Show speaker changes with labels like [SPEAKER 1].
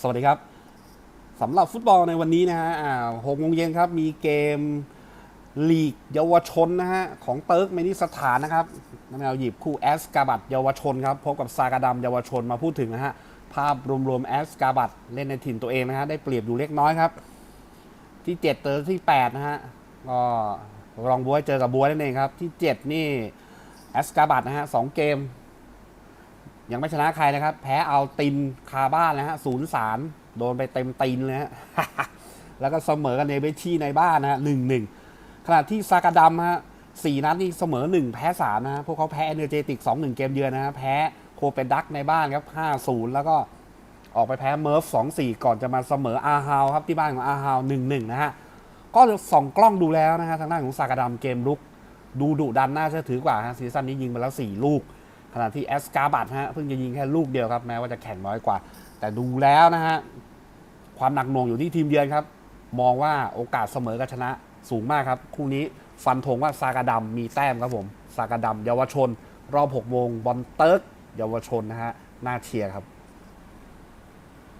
[SPEAKER 1] สวัสดีครับสำหรับฟุตบอลในวันนี้นะฮะหกโมงเย็นครับ มีเกมลีกเยาวชนนะฮะ ของเติร์กเมนิสถานนะครับน้ำแมวหยิบคู่แอสกาบัตเยาวชนครับ พบกับซากาดัมเยาวชนมาพูดถึงนะฮะ ภาพรวมๆแอสกาบัตเล่นในถิ่นตัวเองนะฮะ ได้เปรียบอยู่เล็กน้อยครับ ที่ 7เจอที่ 8 นะฮะ ก็รองบัวเจอกับบัวนั่นเองครับ ที่ 7 นี่แอสกาบัตนะฮะสองเกม ยังไม่ชนะใครนะครับ แพ้เอาตินคาบ้านนะฮะศูนย์สามโดนไปเต็มตีนเลยฮะแล้วก็เสมอกันในเวทีในบ้านนะฮะหนึ่งหนึ่งขณะที่ซากาดัมฮะสี่นัดนี่เสมอหนึ่งแพ้สามนะฮะพวกเขาแพ้เอเนอร์เจติกสองหนึ่งเกมเยือนนะฮะแพ้โคเปนดักในบ้านครับห้าศูนย์แล้วก็ออกไปแพ้เมิร์ฟสองสี่ก่อนจะมาเสมออาฮาวครับที่บ้านของอาฮาวหนึ่งหนึ่งนะฮะก็ส่องกล้องดูแล้วนะฮะทางด้านของซากาดัมเกมลุกดูดุดันน่าเชื่อถือกว่าฮะซีซั่นนี้ยิงไปแล้ว4ลูก ขณะที่แอสกาบัตฮะเพิ่งจะยิงแค่ลูกเดียวครับแม้ว่าจะแข่งน้อยกว่า แต่ดูแล้วนะฮะความหนักหน่วงอยู่ที่ทีมเยือนครับ มองว่าโอกาสเสมอกับชนะสูงมากครับ คู่นี้ฟันธงว่าซากาดัมมีแต้มครับผมซากาดัมเยาวชน รอบ6โมงบอลเติร์กเยาวชนนะฮะน่าเชียร์ครับ